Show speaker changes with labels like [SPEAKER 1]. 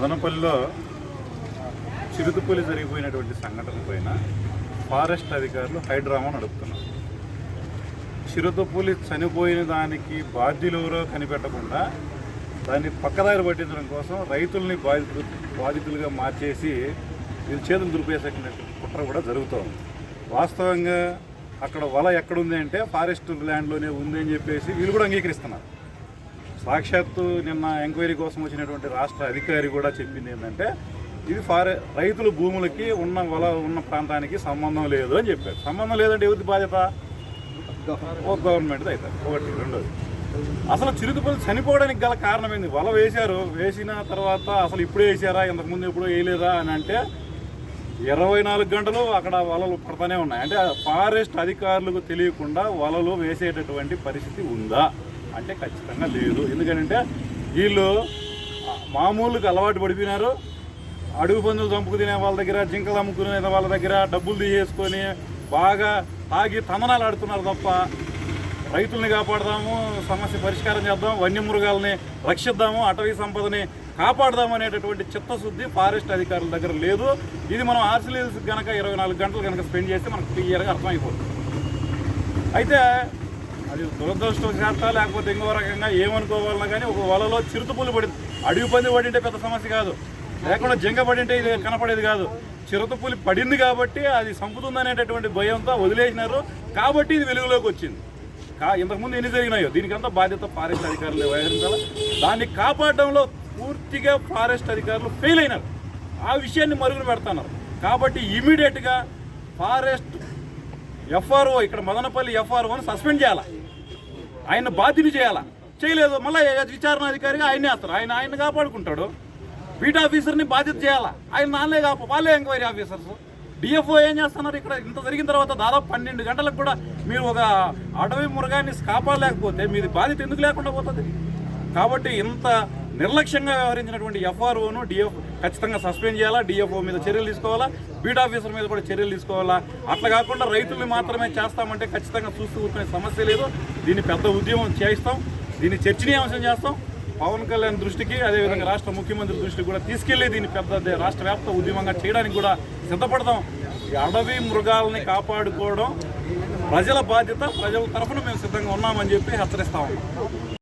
[SPEAKER 1] మదనపల్లిలో చిరుతుపల్లి జరిగిపోయినటువంటి సంఘటన పైన ఫారెస్ట్ అధికారులు హైడ్రామా నడుపుతున్నారు. చిరుతపులి చనిపోయిన దానికి బాధ్యులు ఎవరో కనిపెట్టకుండా దాన్ని పక్కదారి పట్టించడం కోసం రైతుల్ని బాధితులు బాధితులుగా మార్చేసి వీళ్ళ చేతులు దులిపేసే కుట్ర కూడా జరుగుతోంది వాస్తవంగా అక్కడ వల ఎక్కడుంది అంటే ఫారెస్ట్ ల్యాండ్లోనే ఉంది అని చెప్పేసి వీళ్ళు కూడా అంగీకరిస్తున్నారు. సాక్షాత్తు నిన్న ఎంక్వైరీ కోసం వచ్చినటువంటి రాష్ట్ర అధికారి కూడా చెప్పింది ఏంటంటే ఇది ఫారె రైతుల భూములకి ఉన్న వల ఉన్న ప్రాంతానికి సంబంధం లేదు అని చెప్పారు. సంబంధం లేదంటే ఎవరిది బాధ్యత? ఒక గవర్నమెంట్ అవుతుంది ఒకటి రెండోది. అసలు చిరుతుపల్లి చనిపోవడానికి గల కారణం ఏంది? వల వేశారు. వేసిన తర్వాత అసలు ఇప్పుడే వేసారా ఇంతకుముందు ఎప్పుడో వేయలేదా అని అంటే ఇరవై నాలుగు గంటలు అక్కడ వలలు పడతానే ఉన్నాయి. అంటే ఫారెస్ట్ అధికారులకు తెలియకుండా వలలు వేసేటటువంటి పరిస్థితి ఉందా? అంటే ఖచ్చితంగా లేదు. ఎందుకంటే వీళ్ళు మామూలుగా అలవాటు పడిపోయినారు. అడుగు పందులు చంపుకు తినే వాళ్ళ దగ్గర జింకలు అమ్ముకునే వాళ్ళ దగ్గర డబ్బులు తీసేసుకొని బాగా తాగి తమనాలు ఆడుతున్నారు తప్ప రైతుల్ని కాపాడదాము సమస్య పరిష్కారం చేద్దాం వన్యమృగాల్ని రక్షిద్దాము అటవీ సంపదని కాపాడదాం అనేటటువంటి చిత్తశుద్ధి ఫారెస్ట్ అధికారుల దగ్గర లేదు. ఇది మనం ఆర్సిలీస్ కనుక ఇరవై నాలుగు గంటలు కనుక స్పెండ్ చేస్తే మనకు క్లియర్గా అర్థమైపోతుంది. అయితే అది దురదృష్టవశాత లేకపోతే ఇంకో రకంగా ఏమనుకోవాలన్నా కానీ ఒక వలలో చిరుతపులు పడింది అడవి పంది పడింటే పెద్ద సమస్య కాదు. లేకుండా జంగ పడింటే ఇది కనపడేది కాదు. చిరుతపులి పడింది కాబట్టి అది సంపుతుందనేటటువంటి భయంతో వదిలేసినారు. కాబట్టి ఇది వెలుగులోకి వచ్చింది. కా ఇంతకుముందు ఎన్ని జరిగినాయో దీనికంతా బాధ్యత ఫారెస్ట్ అధికారులు వహించాలి దాన్ని కాపాడడంలో పూర్తిగా ఫారెస్ట్ అధికారులు ఫెయిల్ అయినారు. ఆ విషయాన్ని మరుగున పెడుతున్నారు. కాబట్టి ఇమీడియట్గా ఫారెస్ట్ ఎఫ్ఆర్ఓ ఇక్కడ మదనపల్లి ఎఫ్ఆర్ఓని సస్పెండ్ చేయాలా? ఆయన బాధ్యత చేయాలా? చేయలేదు. మళ్ళీ విచారణ అధికారిగా ఆయనే వేస్తారు. ఆయన ఆయన కాపాడుకుంటాడు. బీట్ ఆఫీసర్ని బాధ్యత చేయాలా? ఆయన నాన్నే కాప వాళ్ళే ఎంక్వైరీ ఆఫీసర్స్. డిఎఫ్ఓ ఏం చేస్తున్నారు? ఇక్కడ ఇంత జరిగిన తర్వాత దాదాపు పన్నెండు గంటలకు కూడా మీరు ఒక అటవీ మృగాన్ని కాపాడలేకపోతే మీది బాధ్యత ఎందుకు లేకుండా పోతుంది? కాబట్టి ఇంత నిర్లక్ష్యంగా వ్యవహరించినటువంటి ఎఫ్ఆర్ఓను డిఎఫ్ ఖచ్చితంగా సస్పెండ్ చేయాలా? డిఎఫ్ఓ మీద చర్యలు తీసుకోవాలా? బీట్ ఆఫీసర్ మీద కూడా చర్యలు తీసుకోవాలా? అట్లా కాకుండా రైతుల్ని మాత్రమే చేస్తామంటే ఖచ్చితంగా చూస్తూ కూర్చునే సమస్య లేదు. దీన్ని పెద్ద ఉద్యమం చేయిస్తాం. దీన్ని చర్చనీయాంశం చేస్తాం. పవన్ కళ్యాణ్ దృష్టికి అదేవిధంగా రాష్ట్ర ముఖ్యమంత్రి దృష్టికి కూడా తీసుకెళ్ళి దీన్ని పెద్ద రాష్ట్ర వ్యాప్త ఉద్యమంగా చేయడానికి కూడా సిద్ధపడతాం. అడవి మృగాల్ని కాపాడుకోవడం ప్రజల బాధ్యత. ప్రజల తరఫున మేము సిద్ధంగా ఉన్నామని చెప్పి హెచ్చరిస్తా ఉన్నాం.